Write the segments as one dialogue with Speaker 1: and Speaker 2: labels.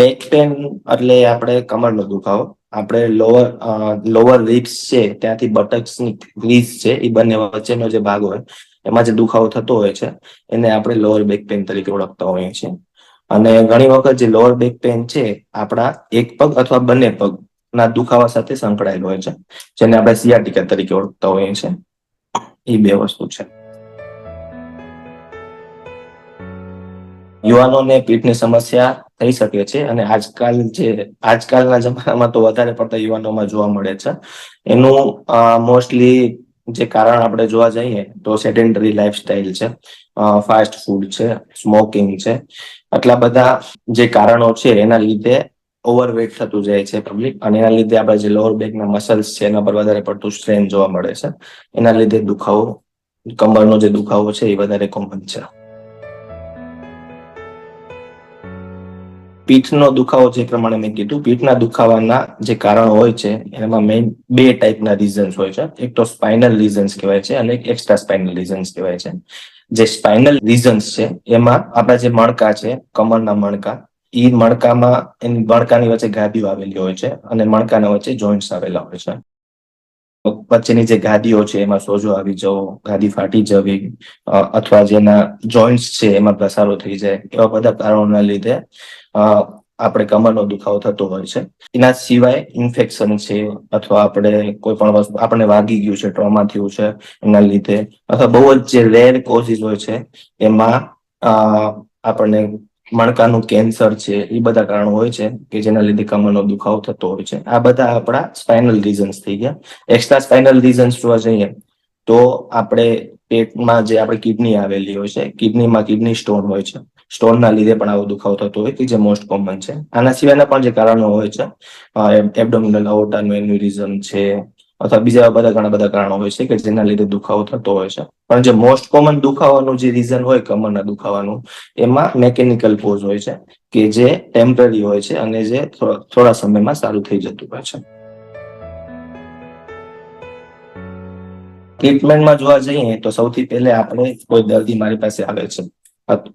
Speaker 1: Back pain એટલે આપણે કમરનો દુખાવો. આપણે લોઅર લોઅર રિબ્સ છે, ત્યાંથી બટક્સની ક્રીઝ છે, એ બંને વચ્ચેનો જે ભાગ હોય, એમાં જે દુખાવો થતો હોય છે, એને આપણે લોઅર બેક પેન તરીકે ઓળખતા હોઈએ છીએ. અને ઘણી વખત જે લોઅર બેક પેન છે, આપણા એક પગ અથવા બંને પગ ના દુખાવા સાથે સંકળાયેલો હોય છે, જેને આપણે સિયાટિકા તરીકે ઓળખતા હોઈએ છીએ. એ બે વસ્તુ છે. યુવાનોને પીઠની સમસ્યા થઈ શકે છે અને આજકાલ જે, આજકાલના જમાનામાં તો વધારે પડતા યુવાનોમાં જોવા મળે છે. એનું મોસ્ટલી જે કારણ આપણે જોવા જઈએ તો સેડેન્ટરી લાઈફસ્ટાઈલ છે ફાસ્ટ ફૂડ છે સ્મોકિંગ છે. આટલા બધા જે કારણો છે એના લીધે ઓવરવેટ થતું જાય છે પબ્લિક અને એના લીધે આપણે જે લોઅર બેકના મસલ્સ છે એના પર વધારે પડતું સ્ટ્રેન જોવા મળે છે. એના લીધે દુખાવો, કમરનો જે દુખાવો છે એ વધારે કોમન છે. પીઠનો દુખાવો જે પ્રમાણે મેં કીધું, પીઠના દુખાવાના જે કારણો હોય છે, એમાં મેઇન બે ટાઈપના રીઝન્સ હોય છે. એક તો સ્પાઇનલ રીઝન્સ કહેવાય છે અને એક એક્સ્ટ્રા સ્પાઇનલ રીઝન્સ કહેવાય છે. જે સ્પાઇનલ રીઝન્સ છે, એમાં આપણા જે મણકા છે, કમરના મણકા એ મણકામાં, એની મણકાની વચ્ચે ગાદીઓ આવેલી હોય છે અને મણકાના વચ્ચે જોઈન્ટ્સ આવેલા હોય છે. વચ્ચેની જે ગાદીઓ છે, એમાં સોજો આવી જવો, ગાદી ફાટી જવી અથવા જેના જોઈન્ટ્સ છે, એમાં ઘસારો થઈ જાય, એવા બધા કારણોના લીધે આપણે કમરનો દુખાવો થતો હોય છે. એના સિવાય ઇન્ફેક્શન છે અથવા આપણે કોઈ પણ વસ્તુ આપણે વાગી ગયું છે ટ્રોમા થયું છે, એના લીધે અથવા બહુ જ જે રેર કોઝિસ હોય છે, એમાં આપણને મણકાનું કેન્સર છે, એ બધા કારણો હોય છે કે જેના લીધે કમરનો દુખાવો થતો હોય છે. આ બધા આપણા સ્પાઇનલ રીઝન્સ થઈ ગયા. એક્સ્ટ્રા સ્પાઇનલ રીઝન્સ જોવા જઈએ, તો આપણે પેટમાં જે આપણે કિડની આવેલી હોય છે કિડનીમાં કિડની સ્ટોન હોય છે. સ્ટોનના લીધે પણ આવો દુખાવો થતો હોય કે જે મોસ્ટ કોમન છે. આના સિવાયના પણ જે કારણો હોય છે એબડોમિનલ અવોટાનું એન્યુરિઝમ છે, અથવા બીજા બધા ઘણા બધા કારણો હોય છે કે જેના લીધે દુખાવો થતો હોય છે. પણ જે મોસ્ટ કોમન દુખાવાનું જે રીઝન હોય કમરના દુખાવાનું, એમાં મેકેનિકલ પોઝ હોય છે, કે જે ટેમ્પરરી હોય છે અને જે થોડા સમયમાં સારું થઈ જતું હોય છે. ટ્રીટમેન્ટમાં જોવા જઈએ તો સૌથી પહેલા આપણે કોઈ દર્દી મારી પાસે આવે છે.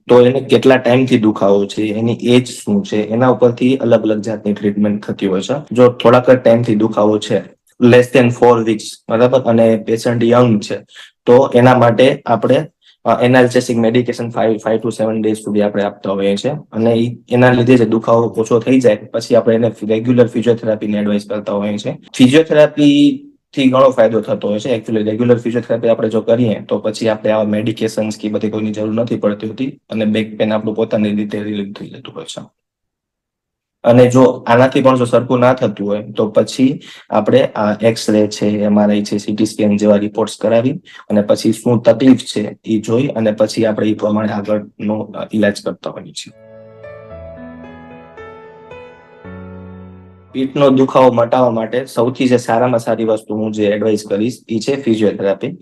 Speaker 1: તો એને કેટલા ટાઈમથી દુખાવો છે, એની એજ શું છે, એના ઉપરથી અલગ અલગ જાતની ટ્રીટમેન્ટ થતી હોય છે. જો થોડાક જ ટાઈમથી દુખાવો છે લેસ દેન ફોર વીક્સ બરાબર? અને પેશન્ટ યંગ છે, તો એના માટે આપણે analgesic medication five five to seven days સુધી આપણે આપતા હોઈએ છીએ. અને એના લીધે જે દુખાવો ઓછો થઈ જાય, પછી આપણે એને રેગ્યુલર ફિઝિયોથેરાપીની એડવાઇસ કરતા હોઈએ છીએ. ફિઝિયોથેરાપી થી ઘણો ફાયદો થતો હોય છે. એકચ્યુઅલી રેગ્યુલર ફિઝિયોથેરાપી આપણે જો કરીએ, તો પછી આપણે આવા મેડિકેશન્સ કે બધી કોઈની જરૂર નથી પડતી હોતી અને બેક પેન આપણું પોતાની રીતે રિલીફ થઈ જતું હોય છે. અને જો આનાથી પણ જો સરખું ના થતું હોય, તો પછી આપણે આ એક્સ રે છે એમઆરઆઈ છે સીટી સ્કેન જેવા રિપોર્ટ્સ કરાવી અને પછી શું તકલીફ છે એ જોઈ અને પછી આપણે એ પ્રમાણે આગળનો ઈલાજ કરતા હોઈએ છીએ. પીઠનો દુખાવો મટાવવા માટે સૌથી જે સારામાં સારી વસ્તુ હું જે એડવાઇસ કરીશ એ છે ફિઝિયોથેરાપી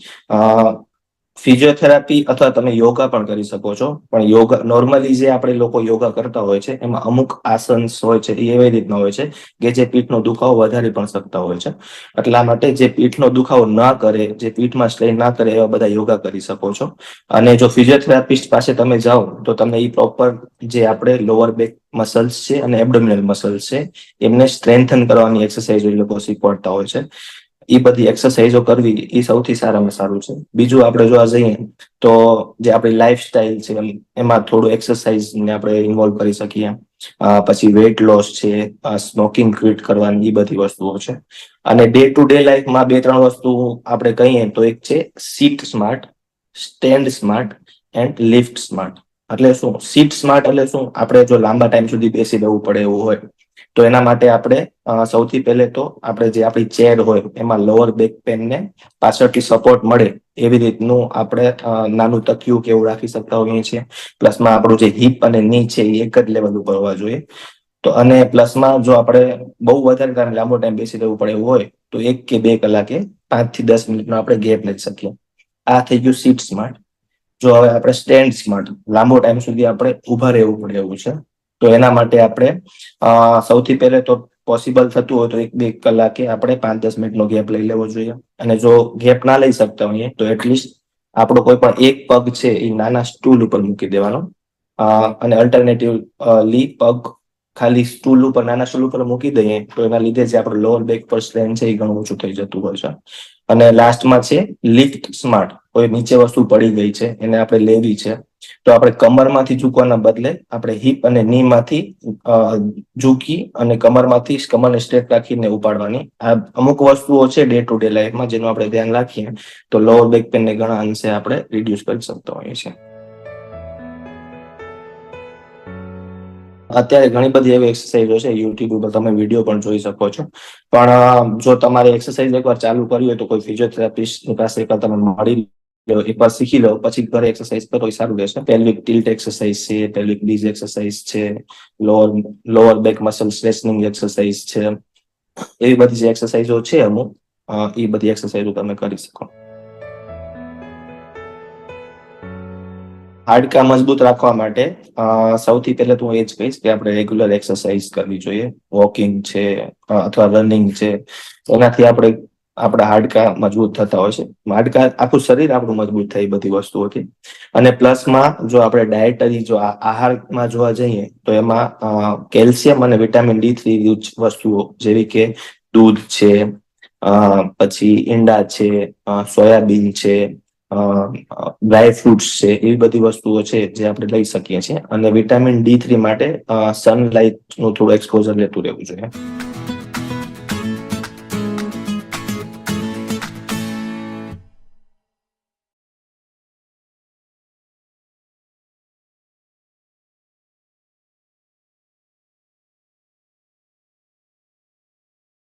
Speaker 1: ફિઝિયોથેરાપી અથવા તમે યોગા પણ કરી શકો છો. પણ યોગા નોર્મલી જે આપણે લોકો યોગા કરતા હોય છે, એમાં અમુક આસન્સ હોય છે, એ એવી રીતના હોય છે કે જે પીઠનો દુખાવો વધારી પણ શકતા હોય છે. એટલા માટે જે પીઠનો દુખાવો ના કરે, જે પીઠમાં સ્ટ્રેન ના કરે, એવા બધા યોગા કરી શકો છો. અને જો ફિઝિયોથેરાપિસ્ટ પાસે તમે જાઓ, તો તમને એ પ્રોપર જે આપણે લોઅર બેક મસલ્સ છે અને એબડોમિનલ મસલ્સ છે, એમને સ્ટ્રેન્થન કરવાની એક્સરસાઇઝ એ લોકો શીખવાડતા હોય છે. એ બધી એક્સરસાઇઝો કરવી એ સૌથી સારામાં સારું છે. બીજું આપણે જોવા જઈએ તો જે આપણી લાઈફ સ્ટાઈલ છે, એમાં થોડું એક્સરસાઇઝ ને આપણે ઇન્વોલ્વ કરી શકીએ. પછી વેટ લોસ છે સ્મોકિંગ ક્વિટ કરવાની એ બધી વસ્તુઓ છે. અને ડે ટુ ડે લાઈફમાં બે ત્રણ વસ્તુ આપણે કહીએ તો એક છે sit smart stand smart and lift smart એટલે શું? સીટ સ્માર્ટ એટલે શું? આપણે જો લાંબા ટાઈમ સુધી બેસી રહેવું પડે એવું હોય તો એના માટે આપણે સૌથી પહેલે તો આપણે જે આપણી ચેર હોય એમાં લોઅર બેક પેનને પાછળથી સપોર્ટ મળે એવી રીતનું આપણે નાનું તકિયું કે એવું રાખી શકતા હોઈએ છીએ. પ્લસમાં આપણું જે હિપ અને ની છે એ એક જ લેવલ ઉપર હોવા જોઈએ. તો અને પ્લસમાં જો આપણે બહુ વધારે ટાઈમ લાંબો ટાઈમ બેસી રહેવું પડે એવું હોય, તો એક કે બે કલાકે પાંચથી દસ મિનિટનો આપણે ગેપ લઈ શકીએ. આ થઈ ગયું સીટ સ્માર્ટ જો હવે આપણે સ્ટેન્ડ સ્માર્ટ લાંબો ટાઈમ સુધી આપણે ઊભા રહેવું પડે એવું છે. તો એના માટે આપણે સૌથી પહેલે તો પોસિબલ થતું હોય તો એક બે કલાકે આપણે પાંચ દસ મિનિટનો ગેપ લઈ લેવો જોઈએ. અને જો ગેપ ના લઈ શકતા હોઈએ તો એટલીસ્ટ આપણો કોઈ પણ એક પગ છે એ નાના સ્ટૂલ ઉપર મૂકી દેવાનો. અને અલ્ટરનેટિવલી પગ ખાલી સ્ટૂલ ઉપર, નાના સ્ટૂલ ઉપર મૂકી દઈએ તો એના લીધે જે આપણો લોઅર બેક પર સ્ટ્રેન છે એ ઘણું ઓછું થઈ જતું હોય છે. અને લાસ્ટમાં છે લિફ્ટ સ્માર્ટ કોઈ નીચે વસ્તુ પડી ગઈ છે એને આપણે લેવી છે. તો આપણે કમરમાંથી ઝૂકવાના બદલે આપણે હિપ અને ની માંથી ઝૂકી અને કમરમાંથી કમરને સ્ટ્રેટ રાખીને ઉપાડવાની. આ અમુક વસ્તુઓ છે ડે ટુ ડે લાઈફમાં જેનું આપણે ધ્યાન રાખીએ, તો લોઅર બેક પેનને ઘણા અંશે આપણે રિડ્યુસ કરી શકતા હોઈએ છીએ. અત્યારે ઘણી બધી એવી એક્સરસાઇઝો છે યુટ્યુબ ઉપર તમે વીડિયો પણ જોઈ શકો છો. પણ જો તમારે એક્સરસાઇઝ એકવાર ચાલુ કરી હોય તો કોઈ ફિઝિયોથેરાપિસ્ટ પાસે એકવાર તમે મળી લો એકવાર શીખી લો પછી ઘરે એક્સરસાઇઝ કરો એ સારું રહેશે પેલ્વિક ટિલ્ટ એક્સરસાઇઝ છે પેલ્વિક બીજ એક્સરસાઇઝ છે lower lower back muscle strengthening exercise છે એવી બધી જે એક્સરસાઇઝો છે અમુક એ બધી એક્સરસાઇઝો તમે કરી શકો હાડકા મજબૂત રાખવા માટે સૌથી પહેલા તો હું એ જ કહીશ કે આપણે રેગ્યુલર એક્સરસાઇઝ કરવી જોઈએ. વોકિંગ છે અથવા રનિંગ છે. એનાથી આપણે આપણા હાડકા મજબૂત થતા હોય છે. હાડકા આખું શરીર આપણું મજબૂત થાય બધી વસ્તુઓથી. અને પ્લસમાં જો આપણે ડાયટરી જો આહારમાં જોવા જઈએ, તો એમાં કેલ્શિયમ અને વિટામિન ડી થ્રી વસ્તુઓ, જેવી કે દૂધ છે પછી ઈંડા છે સોયાબીન છે ડ્રાય ફ્રૂટ્સ છે, એવી બધી વસ્તુઓ છે જે આપણે લઈ શકીએ છીએ. અને વિટામિન ડી થ્રી માટે સનલાઇટનું થોડું એક્સપોઝર લેતું રહેવું જોઈએ.